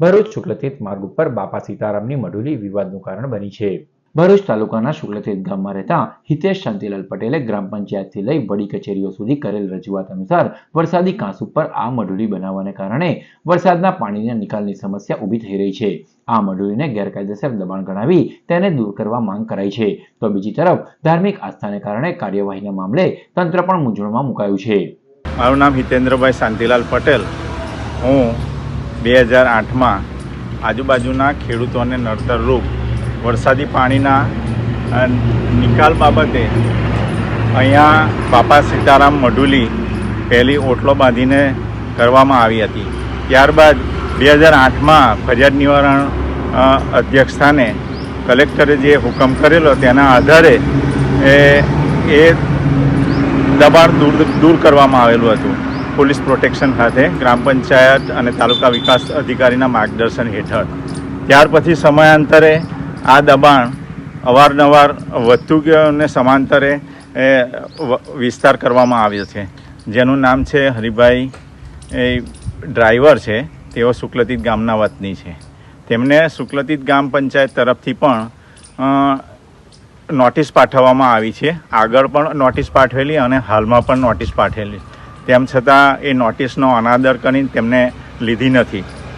ભરૂચ શુક્લતીર્થ માર્ગ ઉપર બાપા સીતારામની મઢુલી વિવાદનું કારણ બની છે. ભરૂચ તાલુકાના શુક્લતીર્થ ગામમાં રહેતા હિતેશ શાંતિલાલ પટેલે ગ્રામ પંચાયતથી લઈ વડી કચેરીઓ સુધી કરેલ રજૂઆત અનુસાર વરસાદી કાંસ ઉપર આ મઢુલી બનાવવાને કારણે વરસાદના પાણીના નિકાલની સમસ્યા ઊભી થઈ રહી છે. આ મઢુલીને ગેરકાયદેસર દબાણ ગણાવી તેને દૂર કરવા માંગ કરાઈ છે. તો બીજી તરફ ધાર્મિક આસ્થાને કારણે કાર્યવાહીના મામલે તંત્ર પણ મૂંઝવણમાં મુકાયું છે. મારું નામ હિતેન્દ્રભાઈ શાંતિલાલ પટેલ. હું બે હજાર આઠમાં આજુબાજુના ખેડૂતોને નડતરરૂપ વરસાદી પાણીના નિકાલ બાબતે અહીંયા બાપા સીતારામ મઢુલી પહેલી ઓટલો બાંધીને કરવામાં આવી હતી. ત્યારબાદ બે હજાર આઠમાં ફરિયાદ નિવારણ અધ્યક્ષ કલેક્ટરે જે હુકમ કરેલો તેના આધારે એ દબાણ દૂર દૂર કરવામાં આવેલું હતું. પોલીસ પ્રોટેક્શન ખાતે ગ્રામ પંચાયત અને તાલુકા વિકાસ અધિકારીના માર્ગદર્શન હેઠળ. ત્યાર પછી સમયાંતરે આ દબાણ અવારનવાર વધતું અને સમાંતરે વિસ્તાર કરવામાં આવ્યો છે. જેનું નામ છે હરિભાઈ, એ, ડ્રાઈવર છે. તેઓ શુક્લતીત ગામના વતની છે. તેમને શુક્લતીત ગામ પંચાયત તરફથી પણ નોટિસ પાઠવવામાં આવી છે. આગળ પણ નોટિસ પાઠવેલી અને હાલમાં પણ નોટિસ પાઠવેલી. તેમ છતાં એ નોટિસનો અનાદર કરીને તેમને લીધી નથી.